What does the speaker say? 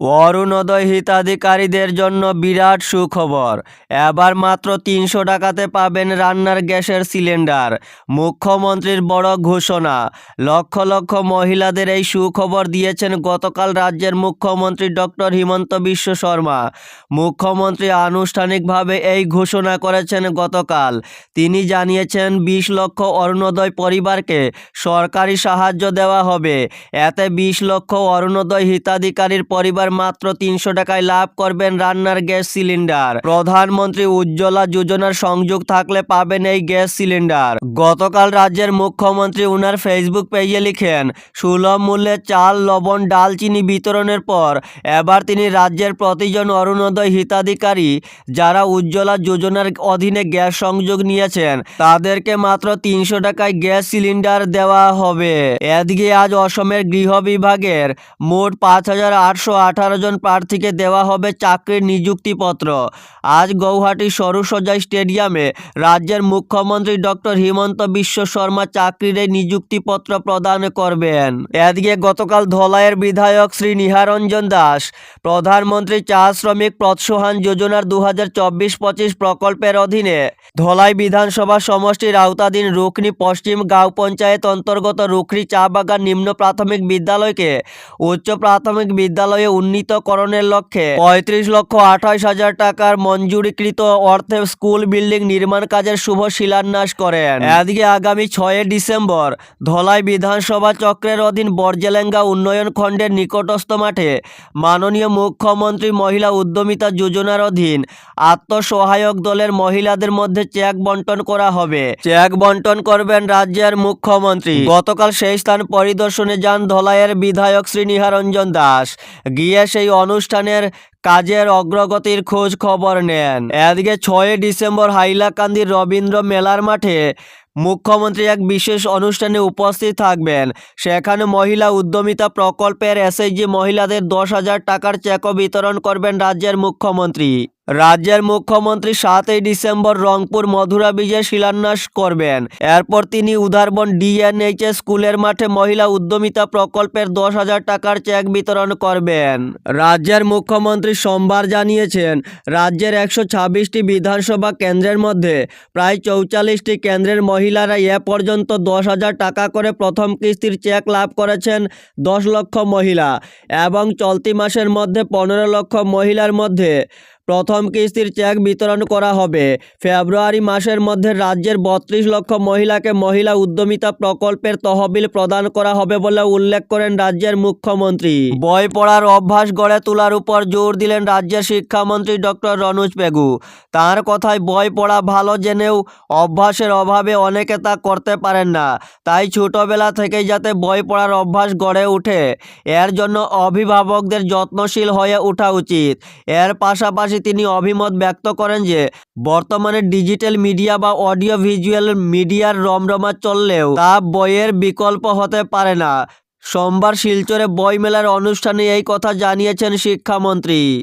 অরুণোদয় হিতাধিকারীদের জন্য বিরাট সুখবর। এবার মাত্র তিনশো টাকাতে পাবেন রান্নার গ্যাসের সিলিন্ডার। মুখ্যমন্ত্রীর বড় ঘোষণা। লক্ষ লক্ষ মহিলাদের এই সুখবর দিয়েছেন গতকাল রাজ্যের মুখ্যমন্ত্রী ডক্টর হিমন্ত বিশ্ব শর্মা। মুখ্যমন্ত্রী আনুষ্ঠানিকভাবে এই ঘোষণা করেছেন গতকাল। তিনি জানিয়েছেন, বিশ লক্ষ অরুণোদয় পরিবারকে সরকারি সাহায্য দেওয়া হবে। এতে বিশ লক্ষ অরুণোদয় হিতাধিকারীর পরিবার মাত্র তিনশো টাকায় লাভ করবেন রান্নার গ্যাস সিলিন্ডার। প্রধানমন্ত্রী উজ্জ্বলা যোজনার সংযোগ থাকলে পাবেন এই গ্যাস সিলিন্ডার। গতকাল রাজ্যের মুখ্যমন্ত্রী উনার ফেসবুক পেজে লিখেন, সুলভ মূল্যে চাল, লবণ, ডালচিনি বিতরণের পর এবার তিনি রাজ্যের প্রতিজন অরুণোদয় হিতাধিকারী যারা উজ্জ্বলা যোজনার অধীনে গ্যাস সংযোগ নিয়েছেন, তাদেরকে মাত্র তিনশো টাকায় গ্যাস সিলিন্ডার দেওয়া হবে। এদিকে আজ অসমের গৃহ বিভাগের মোট পাঁচ হাজার আটশো আট আঠারো জন প্রার্থীকে দেওয়া হবে চাকরির নিযুক্তিপত্র। আজ গৌহাটি সরুসজাই স্টেডিয়ামে রাজ্যের মুখ্যমন্ত্রী ডক্টর হিমন্ত বিশ্ব শর্মা চাকরির এই নিযুক্তিপত্র প্রদান করবেন। এদিকে গতকাল ধলাইয়ের বিধায়ক শ্রী নিহারঞ্জন দাস, প্রধানমন্ত্রী চা শ্রমিক প্রৎসহান যোজনার দু হাজার চব্বিশ পঁচিশ প্রকল্পের অধীনে ধলাই বিধানসভা সমষ্টির আওতাধীন রুকনি পশ্চিম গাঁও পঞ্চায়েত অন্তর্গত রুকনি চা বাগান নিম্ন প্রাথমিক বিদ্যালয়কে উচ্চ প্রাথমিক বিদ্যালয়ে উন্নীতকরণের লক্ষ্যে পঁয়ত্রিশ লক্ষ আঠাশ হাজার টাকার মঞ্জুরিকৃত অর্থে স্কুল বিল্ডিং নির্মাণ কাজের শুভ শিলান্যাস করেন। এদিকে আগামী ছয় ডিসেম্বর ধলাই বিধানসভা চক্রের অধীন বর্জেলেঙ্গা উন্নয়ন খণ্ডের নিকটস্থ মাঠে মাননীয় মুখ্যমন্ত্রী মহিলা উদ্যমিতা যোজনার অধীন আত্মসহায়ক দলের মহিলাদের মধ্যে চেক বন্টন করা হবে। চেক বন্টন করবেন রাজ্যের মুখ্যমন্ত্রী। গতকাল সেই স্থান পরিদর্শনে যান ধলাইয়ের বিধায়ক শ্রীনিহারঞ্জন দাস। গিয়ে সেই অনুষ্ঠানের কাজের অগ্রগতির খোঁজ খবর নেন। এদিকে ছয় ডিসেম্বর হাইলাকান্দির রবীন্দ্র মেলার মাঠে মুখ্যমন্ত্রী এক বিশেষ অনুষ্ঠানে উপস্থিত থাকবেন। সেখানে মহিলা উদ্যমিতা প্রকল্পের এসএইচজি মহিলাদের দশ হাজার টাকার চেকও বিতরণ করবেন রাজ্যের মুখ্যমন্ত্রী। রাজ্যের মুখ্যমন্ত্রী সাতই ডিসেম্বর রংপুর মধুরা বীজে শিলান্যাস করবেন। এরপর তিনি উদারবন ডিএনএইচ স্কুলের মাঠে মহিলা উদ্যমিতা প্রকল্পের দশ হাজার টাকার চেক বিতরণ করবেন। রাজ্যের মুখ্যমন্ত্রী সোমবার জানিয়েছেন, রাজ্যের একশো ছাব্বিশটি বিধানসভা কেন্দ্রের মধ্যে প্রায় চৌচল্লিশটি কেন্দ্রের মহিলারা এ পর্যন্ত দশ হাজার টাকা করে প্রথম কিস্তির চেক লাভ করেছেন দশ লক্ষ মহিলা এবং চলতি মাসের মধ্যে পনেরো লক্ষ মহিলার মধ্যে প্রথম কিস্তির চেক বিতরণ করা হবে। ফেব্রুয়ারি মাসের মধ্যে রাজ্যের বত্রিশ লক্ষ মহিলাকে মহিলা উদ্যমিতা প্রকল্পের তহবিল প্রদান করা হবে বলে উল্লেখ করেন রাজ্যের মুখ্যমন্ত্রী। বই পড়ার অভ্যাস গড়ে তোলার উপর জোর দিলেন রাজ্যের শিক্ষামন্ত্রী ডক্টর রনুজ পেগু তার কথায় বই পড়া ভালো জেনেও অভ্যাসের অভাবে অনেকে তা করতে পারেন না। তাই ছোটবেলা থেকেই যাতে বই পড়ার অভ্যাস গড়ে ওঠে, এর জন্য অভিভাবকদের যত্নশীল হয়ে ওঠা উচিত। এর পাশাপাশি তিনি অভিমত ব্যক্ত করেন যে, বর্তমানে ডিজিটাল মিডিয়া বা অডিও ভিজুয়াল মিডিয়ার রমরমা চললেও তা বইয়ের বিকল্প হতে পারে না। সোমবার শিলচরে বইমেলার অনুষ্ঠানে এই কথা জানিয়েছেন শিক্ষামন্ত্রী।